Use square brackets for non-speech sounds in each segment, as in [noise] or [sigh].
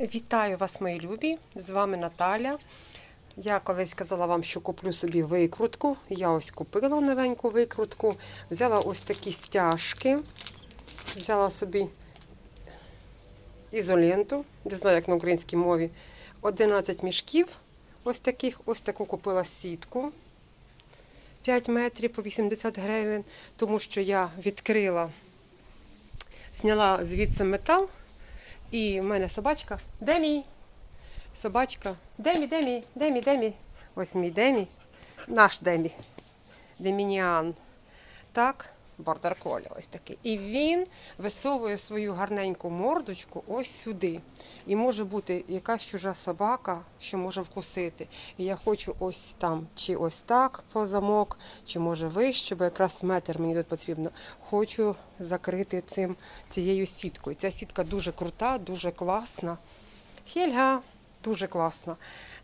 Вітаю вас, мої любі! З вами Наталя. Я колись казала вам, що куплю собі викрутку. Я ось купила новеньку викрутку. Взяла ось такі стяжки. Взяла собі ізоленту, не знаю, як на українській мові. 11 мішків. Ось таких, ось таку купила сітку. 5 метрів по 80 гривень, тому що я відкрила, зняла звідси метал. І в мене собачка. Демі. Собачка. Демі, Демі, Демі, Демі. Ось мій Демі. Наш Демі. Демініан. Так, бордер колі ось такий. І він висовує свою гарненьку мордочку ось сюди. І може бути якась чужа собака, що може вкусити. І я хочу ось там, чи ось так по замок, чи може вище, бо якраз метр мені тут потрібно. Хочу закрити цим цією сіткою. Ця сітка дуже крута, дуже класна. Хельга дуже класна.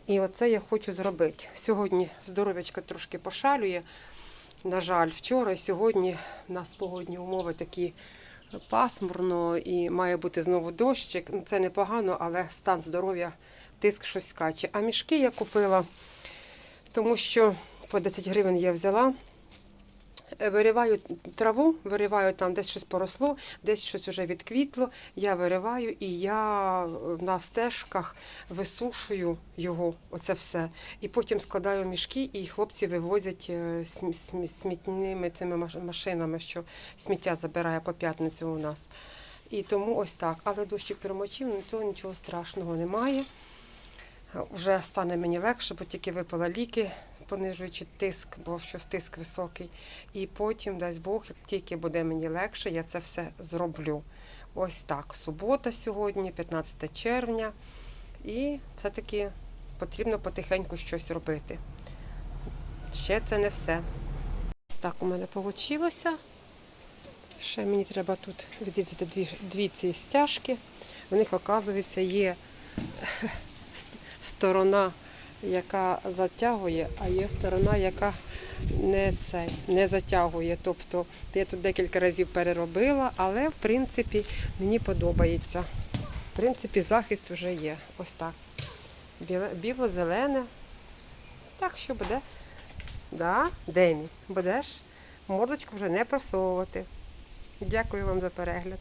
І оце я хочу зробити. Сьогодні здоров'ячко трошки пошалює. На жаль, вчора і сьогодні у нас погодні умови такі пасмурно і має бути знову дощик. Ну, Це непогано, але стан здоров'я, тиск щось скаче. А мішки я купила, тому що по 10 гривень я взяла. Е, Вириваю траву, вириваю там, десь щось поросло, десь щось вже відквітло. Я вириваю і я е, на стежках висушую його, оце все. І потім складаю мішки, і хлопці вивозять е, см- см- смітними цими машинами, що сміття забирає по п'ятницю у нас. І тому ось так. Але дощик перемочив, ну цього нічого страшного немає. Вже стане мені легше, бо тільки випила ліки, понижуючи тиск, бо щось тиск високий. І потім, дасть Бог, як тільки буде мені легше, я це все зроблю. Ось так. Субота сьогодні, 15 червня. І все-таки потрібно потихеньку щось робити. Ще це не все. Ось так у мене вийшло. Ще мені треба тут відрізати дві, дві ці стяжки. В них, оказується, є [laughs] сторона, яка затягує, а є сторона, яка не, це, не затягує. Тобто я тут декілька разів переробила, але в принципі мені подобається. В принципі, захист вже є. Ось так. Біло-зелене. Так що буде. Да, Демі, будеш мордочку вже не просовувати. Дякую вам за перегляд.